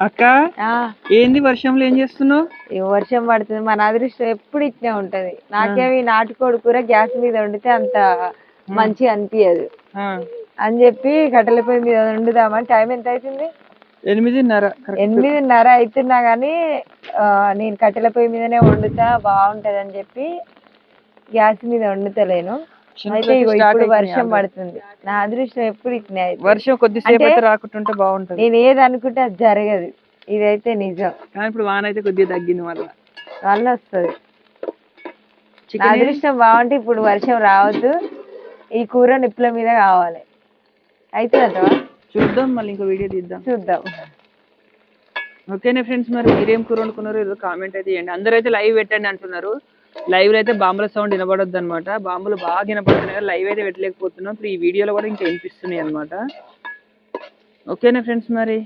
అక్క? ఏంది వర్షంలో ఏం చేస్తున్నావు? వర్షం పడుతుంది. మన అదృష్టం ఎప్పుడు ఇట్నే ఉంటది. నాకేమి నాటుకోడి కూర గ్యాస్ మీద వండితే అంత మంచిగా అనిపించదు అని చెప్పి కట్టెల పొయ్యి మీద వండుదామని టైం ఎంత అవుతుంది ఎనిమిదిన్నర. ఎనిమిదిన్నర అవుతున్నా కానీ నేను కట్టెల పొయ్యి మీదనే వండుతా బాగుంటది అని చెప్పి గ్యాస్ మీద వండుతలేను. అయితే ఇప్పుడు వర్షం. పడుతుంది. నా అదృష్టం ఎప్పుడు ఇట్నే వర్షం కొద్దిసేపు అయితే రాకుంటుంటే బాగుంటది. నేను ఏది అనుకుంటే అది జరగదు. ఇదైతే నిజం. కానీ ఇప్పుడు వాన అయితే కొద్దిగా తగ్గింది మళ్ళీ. వల్ల వస్తుంది. నా అదృష్టం బాగుంటే ఇప్పుడు వర్షం రావద్దు. ఈ కూర నిప్పుల మీద కావాలి. అయితే అంటవా చూద్దాం మళ్ళీ ఇంకో వీడియో తీద్దాం. చూద్దాం. ఓకేనే ఫ్రెండ్స్ మరి మీరేం కూర వండుకున్నారు ఏదో కామెంట్ అయితే చేయండి. అందరూ అయితే లైవ్ పెట్టండి అంటున్నారు. లైవ్లో అయితే బాంబుల సౌండ్ వినబడొద్దు అనమాట బాంబులు బాగా వినపడుతున్నాయి కదా లైవ్ అయితే పెట్టలేకపోతున్నాం. ఇప్పుడు ఈ వీడియోలో కూడా ఇంకా వినిపిస్తున్నాయి అనమాట ఓకేనా ఫ్రెండ్స్ మరి?